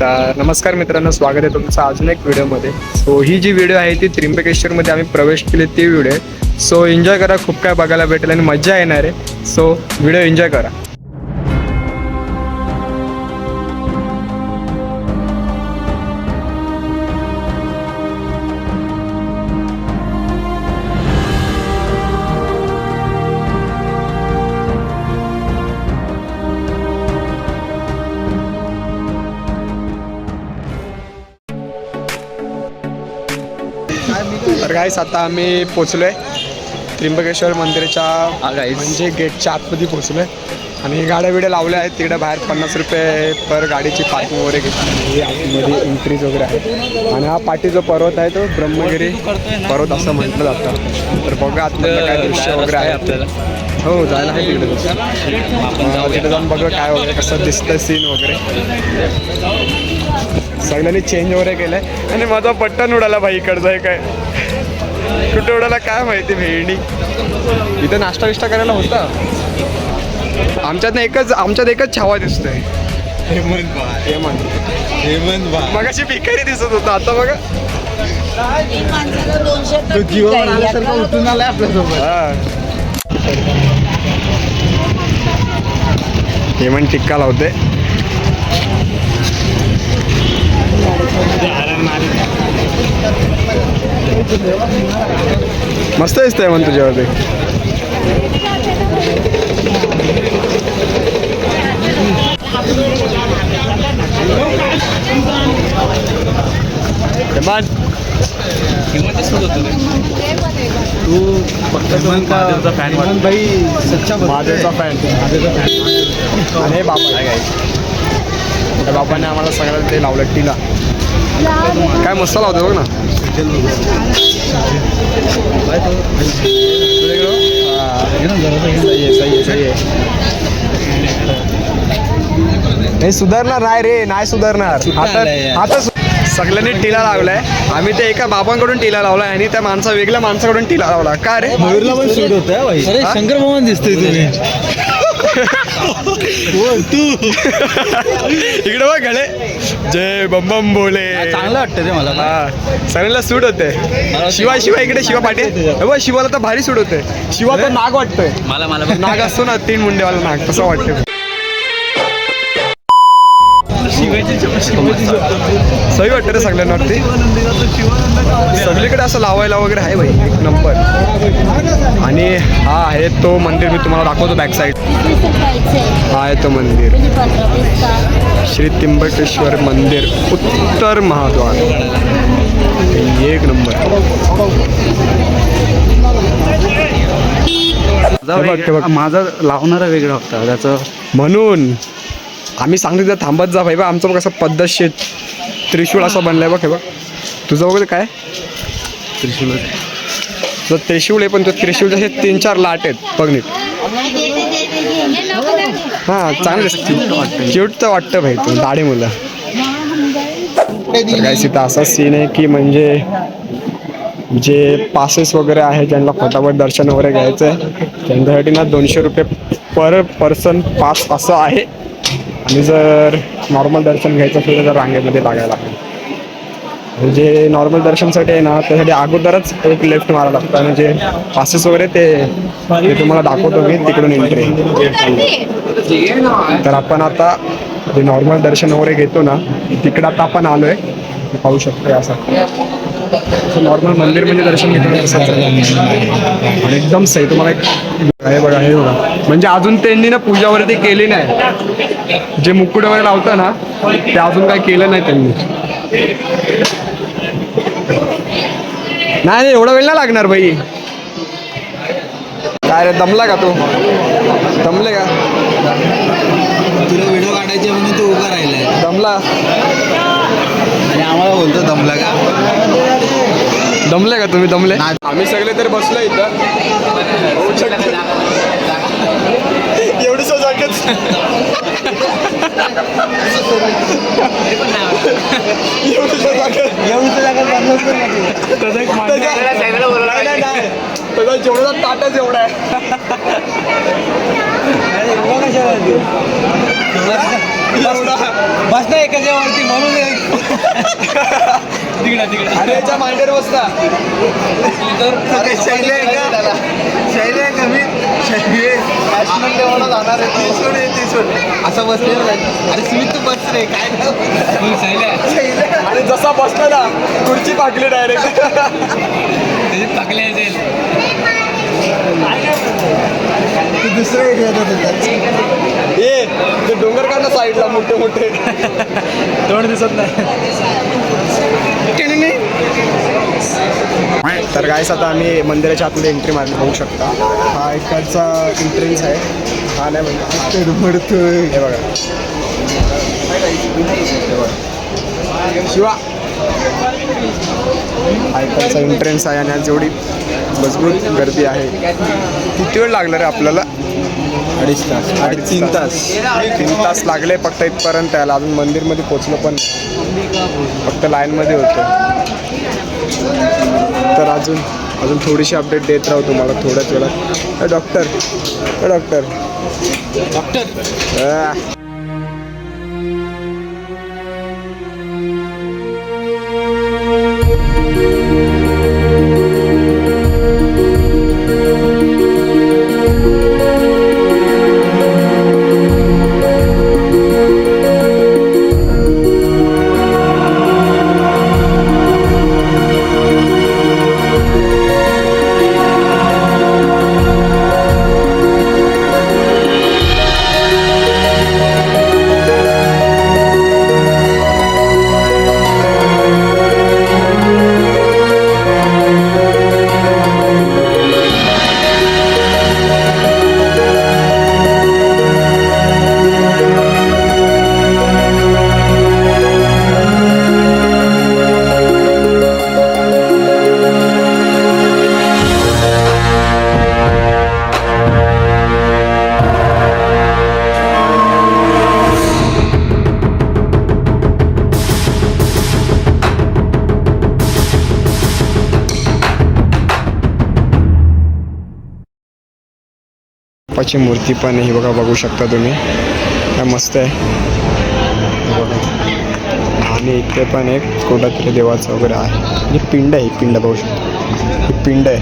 तर नमस्कार मित्रांनो स्वागत आहे तुमचं अजून एक व्हिडिओमध्ये. सो ही जी व्हिडिओ आहे ती त्र्यंबकेश्वरमध्ये आम्ही प्रवेश केले ती व्हिडिओ आहे. सो एन्जॉय करा खूप काय बघायला भेटेल आणि मजा येणार आहे. सो व्हिडिओ एन्जॉय करा. गाईस आता आम्ही पोचलोय त्र्यंबकेश्वर मंदिराच्या म्हणजे गेटच्या आतमध्ये पोचलोय आणि गाड्या बिड्या लावल्या आहेत तिकडे बाहेर पन्नास रुपये पर गाडीची पार्किंग वगैरे घेतली. आतमध्ये एंट्रीज वगैरे आहे आणि हा पाठी जो पर्वत आहे तो ब्रह्मगिरी पर्वत असं म्हटलं जातं. तर बघा आतमधलं काय दृश्य वगैरे आहे आपल्याला. हो जायला आहे तिकडे तिकडे जाऊन बघा काय वगैरे कसं दिसतं सीन वगैरे. सगळ्यांनी चेंज वगैरे केलंय. आणि माझा पट्टन उडाला भाई इकडचा आहे. काय कुठे उडाला काय माहिती भेंडी इथं नाश्ता विष्टा करायला होता. आमच्यात एकच आमच्यात एकच छावा दिसतोय. हेमंत भाई हेमंत. हेमंत भाई मग अशी भिकारी दिसत होता आता बघा. तो उठून आलाय आपल्यासोबत. हेमंत टिक्का लावते मस्त दिसतंय हेमंत तुझ्यावरती. हेमंत तू फक्त महादेवचा. हेमंत भाई सच्चा महादेवचा फॅन आणि हे बाबा. त्या बाबाने आम्हाला सगळ्याला ते लावलं टीला काय मस्त लावतो बघ ना. नाही सुधारणार नाही रे नाही सुधारणार. आता आता सगळ्यांनी टिला लावलाय. आम्ही ते एका बाबांकडून टिला लावलाय आणि त्या माणसा वेगळ्या माणसाकडून टिला लावला. का रे? मयूरला पण सूट होत? शंकर भगवान दिसतोय तुम्ही. तू. इकडे बघ गळे जय बम बम बोले चांगलं वाटतं ते मला हा सगळ्यांना सूट होते. शिवा शिवा इकडे शिवा पाटील. बघ शिवाला तर भारी सूट होते. शिवा तर नाग वाटतोय. मला मला नाग असतो ना तीन मुंडेवाला नाग तसं वाटतं सही वाटतं रे सगळ्यांवरती सगळीकडे असं लावायला वगैरे आहे भाई एक नंबर. आणि हा आहे तो मंदिर मी तुम्हाला दाखवतो बॅक साईड हा आहे तो मंदिर. श्री त्र्यंबकेश्वर मंदिर उत्तर महाद्वार. एक नंबर. बघ, बघ. माझा लावणारा वेगळा होता त्याचं म्हणून. आम्ही सांगतो तिथं थांबत जा भाई बा. आमचं बघ असं पद्धतशीर त्रिशूळ असं बनलंय बघ हे बघ. तुझं बघ काय? त्रिशूल तुझं त्रिशूळ आहे पण तो त्रिशूळचे असे तीन चार लाट आहेत. बघ नीट. हां चांगलं क्यूट तर वाटतं भाई तू. दाढी मुलं. तर काय तिथं असा सीन आहे की म्हणजे जे पासेस वगैरे आहे ज्यांना फटाफट दर्शन वगैरे घ्यायचं आहे त्यांच्यासाठी ना दोनशे रुपये पर पर्सन पास असं आहे. आणि जर नॉर्मल दर्शन घ्यायचं असेल तर रांगेमध्ये लागायला लागेल. म्हणजे नॉर्मल दर्शनसाठी आहे ना त्यासाठी अगोदरच एक लेफ्ट मारावं लागतं म्हणजे पासेस वगैरे ते ते तुम्हाला दाखवतो मी तिकडून एंट्री तर आपण आता जे नॉर्मल दर्शन वगैरे घेतो ना तिकडं आता आपण आलोय. पाहू शकतो असं नॉर्मल मंदिर म्हणजे दर्शन घेतो आणि एकदम सही तुम्हाला एक हे बघा हे बघा. म्हणजे अजून त्यांनी ना पूजा वगैरे ते केली नाही. जे मुकुट वगैरे लावतं ना ते अजून काही केलं नाही त्यांनी. नाही एवढा वेळ नाही लागणार बाई. काय रे दमला का तू? दमले का? तुला व्हिडिओ काढायचे म्हणून तू उभा राहिलाय. दमला. आणि आम्हाला बोलतो दमला का? दमले का तुम्ही दमले? आम्ही सगळे तर बसलो इथं. त्याचा जेवढा ताटच एवढा आहे. बस ना एकाच्या वरती म्हणून तिकडा तिकडा. अरे याच्या मांडीवर बसता शैली आहे का? शैली आहे का मी? शैली नॅशनल लेवलला जाणार आहे असं बसलेलं नाही अरे स्मित तू बस रे. काय शैली आणि जसा बसला ना खुर्ची पाकली डायरेक्ट टाकले असेल दुसरं एक येत होतं ए ते डोंगर काढ ना साईडला मोठे मोठे. तोंड दिसत नाही. तर गायस आता आम्ही मंदिराच्या आतमध्ये एंट्री मारली होऊ शकता. हा इकडचा एंट्रन्स आहे. हा नाही म्हणजे हे हे बघा. शिवा. हा इकडचा एंट्रन्स आहे आणि आज जेवढी मजबूत गर्दी आहे. किती वेळ लागला रे आपल्याला? अडीच तास. अडीच तीन तास. तीन तास लागले फक्त इथपर्यंत यायला अजून मंदिरमध्ये पोचलो पण नाही. फक्त लाईनमध्ये होतो. तर अजून अजून थोडीशी अपडेट देत राहू तुम्हाला थोड्याच वेळात. डॉक्टर डॉक्टर डॉक्टर आ. मूर्ती पण आहे ही बघा बघू शकता तुम्ही. काय मस्त आहे. बघा आणि इथे पण एक कुठं तरी देवाचं वगैरे आहे. म्हणजे पिंड आहे पिंड बघू शकता. ही पिंड आहे.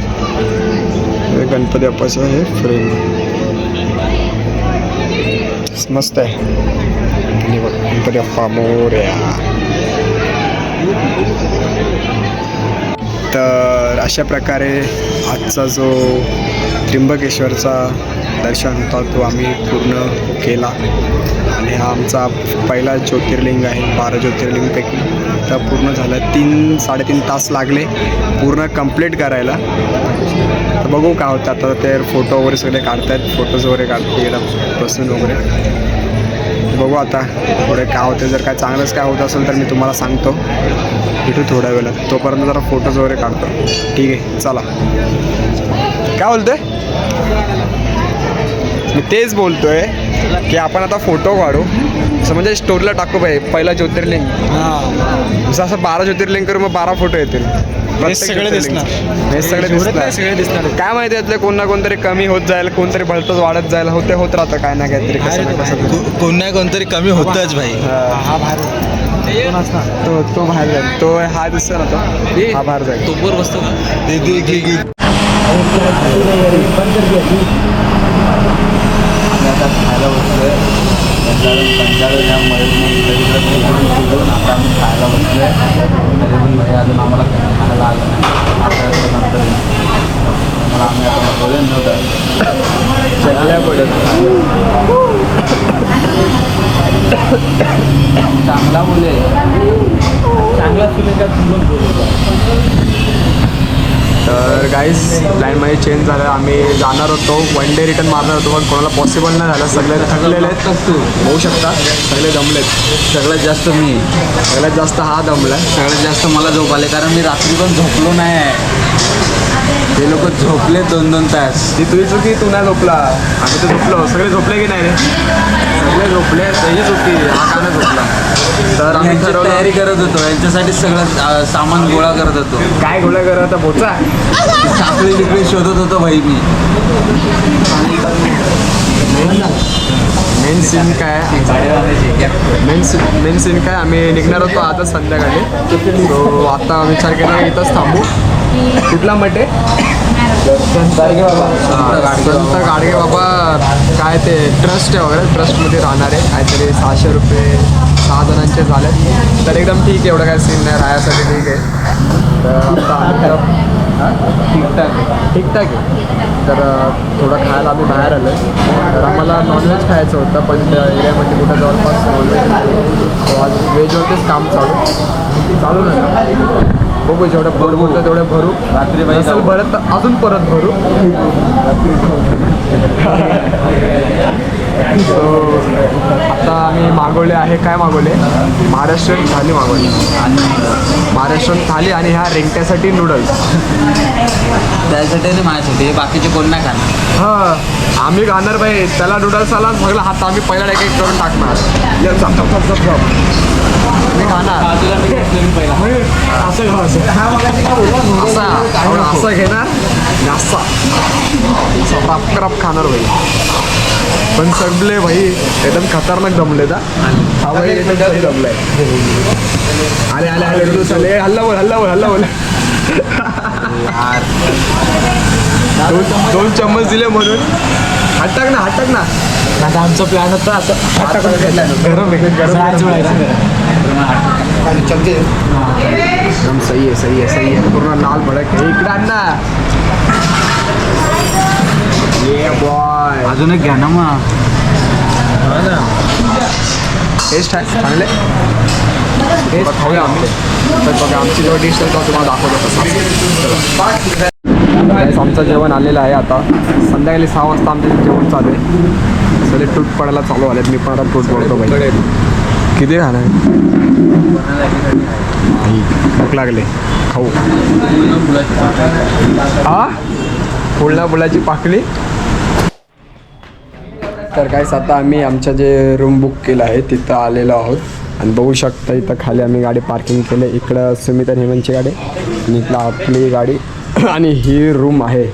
गणपती बाप्पाचं हे फ्रेम मस्त आहे. आणि बघा गणपती बाप्पा मोरया. तर अशा प्रकारे आजचा जो त्र्यंबकेश्वरचा दर्शन होता तो आम्ही पूर्ण केला. आणि हा आमचा पहिला ज्योतिर्लिंग आहे बारा ज्योतिर्लिंगपैकी. तर पूर्ण झालं तीन साडेतीन तास लागले पूर्ण कंप्लीट करायला. तर बघू काय होतं आता ते फोटो वगैरे सगळे काढतायत फोटोज वगैरे काढते बसून वगैरे. बघू आता पुढे काय होतं. जर काय चांगलंच काय होत असेल तर मी तुम्हाला सांगतो. भेटू थोड्या वेळात. तोपर्यंत जरा फोटोज वगैरे काढतो. ठीक आहे चला. काय बोलतोय? मी तेच बोलतोय की आपण आता फोटो काढू. असं म्हणजे स्टोरीला टाकू पाहिजे पहिला ज्योतिर्लिंग. हां. जसं असं बारा ज्योतिर्लिंग करू मग बारा फोटो येतील. सगळे. दिसणार. हे सगळे एवढं दिसणार. नाही, सगळे दिसणार. काय माहिती यातले कोण ना कोणतरी कमी होत जाईल कोणतरी भलतंच वाढत जाईल होते होत राहतं काय ना काहीतरी ना. कोण नाही कोणतरी कमी होतच भाई. हा. बाहेर तो तो बाहेर जाईल. तो हा दिसतो ना तो हा बाहेर जाईल. तोपर बसतो का? खायला बसलोय कंटाळून कंटाळून या मयूर आता आम्ही खायला बसलोय. तरी पण भाई अजून आम्हाला खायला आलं नाही. आता नंतर मला आम्ही आता बोलेन नव्हतं चकल्या पडत चांगला बोले चांगला तुम्ही का बोलतो तर गाईज प्लॅनमध्ये चेंज झालं. आम्ही जाणार होतो. वन डे रिटर्न मारणार होतो. पण कोणाला पॉसिबल नाही झालं. सगळे थकलेले आहेत. तू होऊ शकता सगळे दमलेत. सगळ्यात जास्त मी. सगळ्यात जास्त हा दमलाय सगळ्यात जास्त मला झोप आले. कारण मी रात्री पण झोपलो नाही. आहे ते लोक झोपले दोन दोन तास. ती तुझी चुकी तू नाही झोपला. आम्ही तर झोपलो. सगळे झोपले की नाही रे? सगळे झोपले. त्याची चुकी हा का नाही झोपला? तर आम्ही यांची ठरवलं. तयारी करत होतो. यांच्यासाठी सगळं अं, सामान गोळा करत होतो. काय गोळा करत आता पोचा. साखळी बिकळी शोधत होतो भाई मी मेन सीन काय? मेन सीन मेन सीन काय? आम्ही निघणार होतो आता संध्याकाळी. सो आता विचार केला इथंच थांबू. कुठला मठ आहे संत गाडगे बाबा काय ते ट्रस्ट आहे वगैरे ट्रस्टमध्ये राहणार. आहे काहीतरी सहाशे रुपये सहा जणांचे झाले तर एकदम ठीक आहे एवढं काय सीन नाही राहायसाठी ठीक आहे. तर ठीकठाक आहे ठीकठाक आहे. तर थोडं खायला आम्ही बाहेर आलो तर आम्हाला नॉनव्हेज खायचं होतं पण त्या एरियामध्ये कुठं जवळपास नॉनव्हेज आज व्हेजवरतीच काम चालू चालू नाही बघू जेवढं पोट बोलतं तेवढं भरू. रात्री नसेल भरत तर अजून परत भरू. आम्ही मागवले आहे. काय मागवले? महाराष्ट्रीयन थाली मागवली. महाराष्ट्रीयन थाली आणि ह्या रेंगट्यासाठी नूडल्स त्यासाठी आणि माझ्यासाठी. बाकीचे कोण नाही खाणार. हा. आम्ही खाणार बाई. त्याला नूडल्स आला सगळं हात आम्ही पहिला एक एक करून टाकणार. ये, चप, चप, चप, चप, चप. मी खाणार? असं असं. घेणार. असा रप खाणार भाई पण सगळे भाई एकदम खतरनाक जमले का हा जमलाय आले आले आले नूडल्स आले ए, हल्ला बोल हल्ला बोल हल्ला बोल दोन दोन चम्मच दिले म्हणून हटक ना हटक ना आता आमचा प्लॅन होता आता गरम आहे गरम एकदम सही आहे सही आहे सही आहे पूर्ण लाल भडक आहे इकडे आण ना ये बॉय अजून एक घ्या ना मग. टेस्ट आहे चांगले आम्ही तर बघा आमची जेव्हा डिश तुम्हाला दाखवतो कसं Guys, आमचं जेवण आलेलं आहे आता संध्याकाळी सहा वाजता आमचं जेवण चालू आहे सगळे टूट पडायला चालू आलेत मी पण आता टूट पडतो पाहिजे किती खाणार नाही भूक लागले खाऊ हा फुलना फुलाची पाकळी तर काहीच आता आम्ही आमचं जे रूम बुक केलं आहे तिथं आलेलो आहोत. आणि बघू शकता इथं खाली आम्ही गाडी पार्किंग केलं. इकडं सुमित आणि हेमंतची गाडी आणि इकडं आपली गाडी. आणि ही रूम आहे.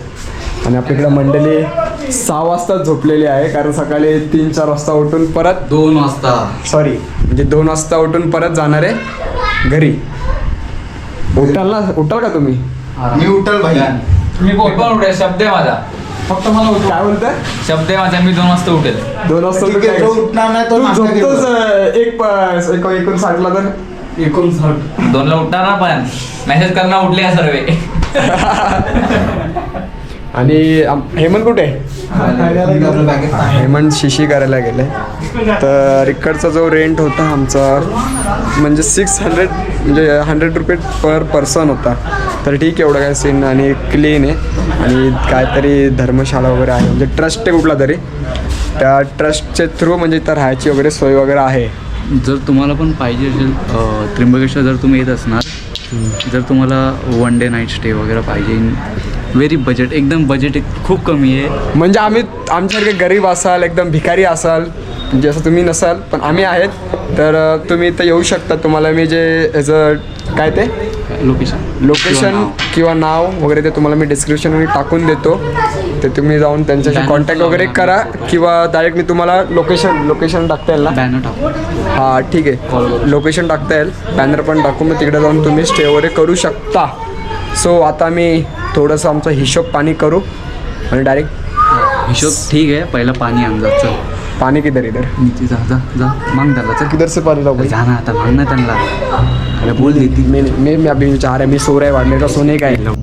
आणि आपल्याकडं मंडळी सहा वाजता झोपलेली आहे कारण सकाळी तीन चार वाजता उठून परत दोन वाजता. सॉरी म्हणजे दोन वाजता उठून परत जाणार आहे घरी. उठाल ना? उठाल का तुम्ही? मी उठल भाई. मी पण उठेल शब्द आहे माझा. फक्त मला उठव. काय बोलताय? शब्द आहे माझा मी दोन वाजता उठेल. दोन वाजता ठीक आहे, उठणार नाही तो तू नाश्ता झोपतोस. अं, एक प- एक एकूण साठला तर? एकूण साठ. दोनला उठणार ना पण. मेसेज करणार उठले या सर्वे. आणि आम- हेमंत कुठे? हेमंत शिशी करायला गेले. तर इकडचा जो रेंट होता आमचा म्हणजे सिक्स हंड्रेड म्हणजे हंड्रेड रुपये पर पर्सन होता. तर ठीक आहे एवढं काय सीन आणि क्लीन आहे. आणि काहीतरी धर्मशाळा वगैरे आहे. म्हणजे ट्रस्ट आहे कुठला तरी. त्या ट्रस्टच्या थ्रू म्हणजे इथं राहायची वगैरे सोय वगैरे आहे. जर तुम्हाला पण पाहिजे असेल त्र्यंबकेश्वर जर तुम्ही येत असणार जर तुम्हाला वन डे नाईट स्टे वगैरे पाहिजे व्हेरी बजेट एकदम बजेट खूप कमी आहे. म्हणजे आम्ही आमच्यासारखे गरीब असाल एकदम भिकारी असाल म्हणजे असं तुम्ही नसाल पण आम्ही आहेत. तर तुम्ही इथं येऊ शकता. तुम्हाला मी जे याचं काय ते? लोकेशन लोकेशन किंवा नाव वगैरे ते तुम्हाला मी डिस्क्रिप्शनमध्ये टाकून देतो. ते तुम्ही जाऊन त्यांच्याशी कॉन्टॅक्ट वगैरे करा किंवा डायरेक्ट मी तुम्हाला लोकेशन लोकेशन टाकता येईल ना? हां ठीक आहे. लोकेशन टाकता येईल. बॅनर पण टाकू मग तिकडे जाऊन तुम्ही स्टे वगैरे करू शकता. सो आता मी थोडंसं आमचा हिशोब पाणी करू आणि डायरेक्ट हिशोब ठीक आहे. पहिला पाणी आण जा चल. पाणी किधर इधर? नीचे जा जा जा. मांग त्याला चल. किधर से पानी लाओ भाई जा ना आता मांग ना त्यांना. अरे बोल देती. मैं मैं मैं अभी चाह रहा है मैं सो रहा है मेरे को सोने का है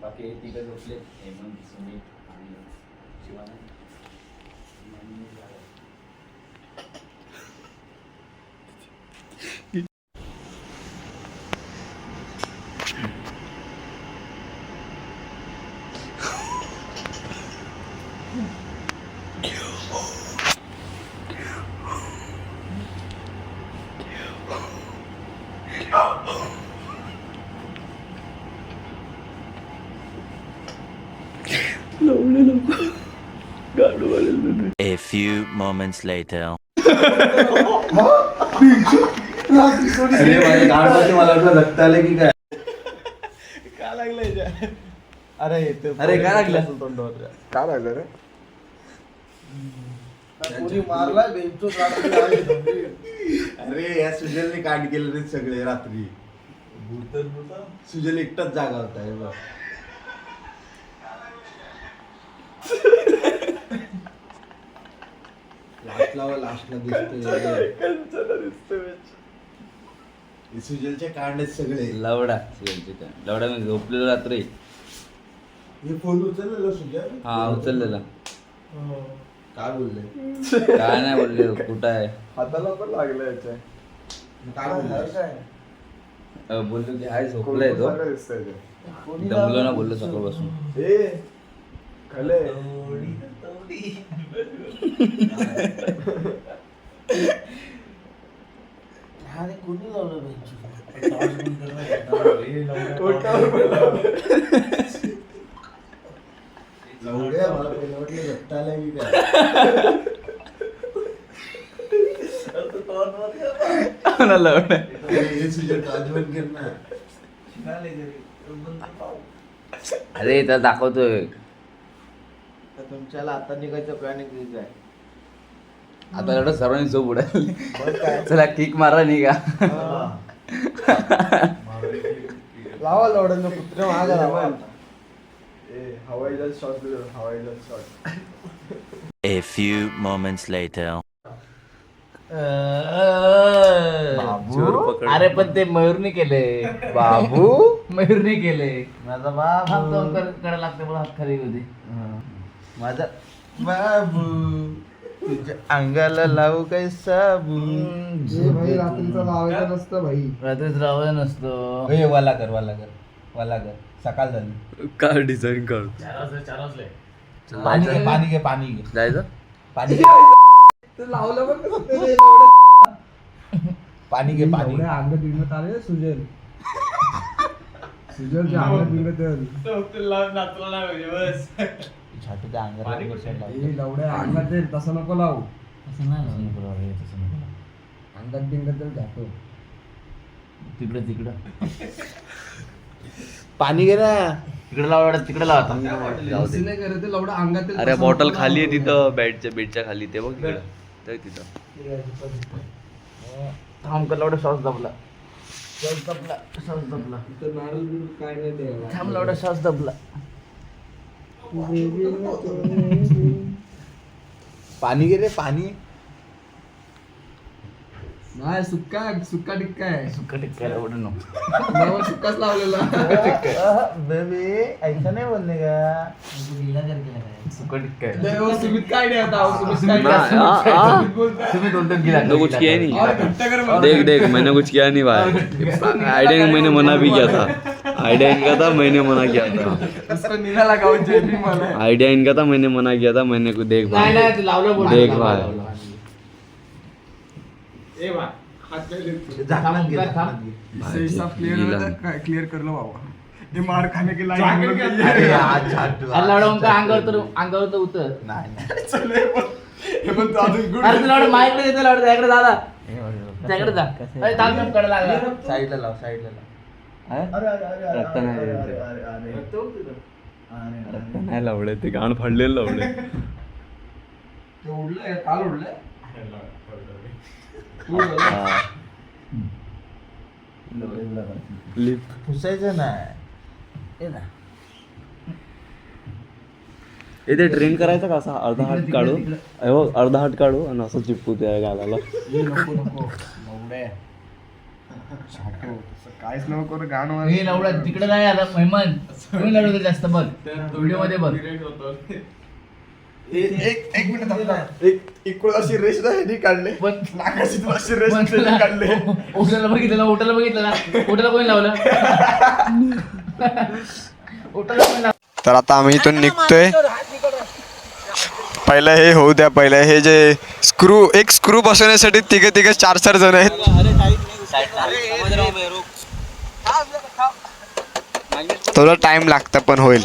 बाकी हे तिघं झोपले हेमंत सुमित आणि शिवानंद आणि मी झालं. A few moments later. अरे माझ्या गाडीवरती मला वाटलं धक्का आलं की काय? अरे ते अरे, काय लागलं? असेल तोंडावर काय लागलं रे कोणी मारलाय बेंचून रात्री आली झोपली. अरे या सुजलने कांड केलं रे सगळे रात्री सुजल एकटाच जागा होता हे बघ. लास्टला लास्टला दिसतोय. हे सगळे. लवडा काय लवडा मी झोपलेलो रात्री. हे फोन उचललेलं सुजल हा उचललेला. काय बोलले? काय नाही बोलले कुठं आहे? हाताला पण लागलं याच्या. काय बोलले? अ, बोललो की हाय झोपलाय तो. दमलो ना बोललो सकाळपासून मला लवडा अरे, त्याला दाखवतोय. तर तुमच्याला आता निघायचं प्लॅनिंग आहे आता एवढं सर्वांनी झोप उडाली. चला किक मारा नाही का लावा लवड्यांना कुत्रे मागा लावा. ए हवाई शॉट हवाई shot A few moments later. चोर पकड. अरे पण ते मयूरने केले. बाबू? मयूरने केले. माझा बाबू. करायला लागते मला हात खाली होते माझा बाबू तुझ्या अंगाला लावू काय साबू? रात्रीचा लावायचं नसतं भाई. रात्रीच रावलं नसतो. ए, वाला कर वाला कर वाला कर. सकाळ झाली. काय डिझाईन काढ पाणी घे पाणी घे पाणी घे. जायचं? पाणी घे. लावलं पण कसं? ते रे? पाणी घे पाणी. अंगात बिंगत आले सुजल. बिंगत अंगाला कशाला लावतो? ए लवड्या अंगात तसं नको लावू. नाही लावलं तसं. अंगात बिंगत दे जातो तिकडं तिकडं. पाणी घे ना. तिकडे लावा तिकडे लावा नाही करत ते लवडा अंगात अरे तसं बॉटल खाली आहे लावू. तिथं बेडच्या बेडच्या खाली ते बघ तिकडं. ते तिथं. थांब लावडा श्वास दबला. श्वास दबला. श्वास दबला. इथं नारळ बिरळ काय नाही. थांब लावडा श्वास दबला. पाणी घे रे पाणी. नाही सुक्का सुक्का टिक्का आहे. सुक्का टिक्का एवढं मला सुक्काच लावलेला. बेबी ऐसा नाही बोलले का? सुक्का टिक्का आहे. नाही, वो सुमित काय नाही आता? वो सुमित काय ना, सुमित- आ. सुमित बोलता. तुम्ही दोन दोन गिला तो कुछ किया नहीं. देख देख मैंने कुछ किया नहीं भाई। आइडिया मैंने मना भी किया था। आइडिया इनका था मैंने मना किया था। आइडिया इनका था मैंने मना किया था मैंने को देख भाई। देख भाई। क्लियर करलो बाबा? हे मार खाने के लायक अरे आज झाटू अंगावर तर अंगावर तर उतर. नाही नाही. हे पण तू अजून गुड अरे तुला लावडा माईकडे देते लावडा त्याकडे दादा. त्याकडे जा. अरे थांब थांबकडे लागला साईडला लाव साईडला लाव. अरे अरे अरे अरे रक्त नाही अरे, येते. अरे, अरे, अरे. अरे, अरे. नाही लावले ते गाण फाडलेलं लावले. काल उडलंय? लिप पुसायचं नाही ए ते ट्रेन करायचं का असा अर्धा हात काढू हो अर्धा हात काढू आणि असं चिपकू त्या गालाला. नको नको. मौडे काहीच नको गाणं हे लावडा तिकडे नाही आता मेहमान. जास्त बघ. व्हिडिओमध्ये बघ. एक एक मिनिट थांब ना. एक इकडून अशी रेष ना ह्यानी काढले. पण नाकाशी तू अशी रेष पण त्यांनी काढले. उठायला बघितलं ना उठायला बघितलं ना उठायला कोणी लावलं? उठायला कोणी लावलं? तर आता आम्ही इथून निघतोय. पहिलं हे होऊ द्या पहिलं हे जे स्क्रू एक स्क्रू बसवण्यासाठी तिघे तिघे चार चार जण आहेत. थोडं टाइम लागतं पण होईल.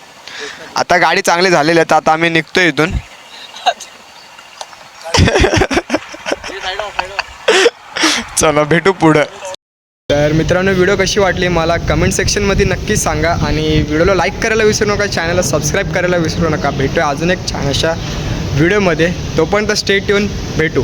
आता गाडी चांगली झालेली आहे तर आता आम्ही निघतोय इथून. चला भेटू पुढं. तर मित्रांनो व्हिडिओ कशी वाटली मला कमेंट सेक्शनमध्ये नक्की सांगा आणि व्हिडिओला लाईक करायला विसरू नका चॅनलला सबस्क्राईब करायला विसरू नका. भेटूया अजून एक छान अशा व्हिडिओमध्ये. तोपर्यंत स्टेट येऊन भेटू.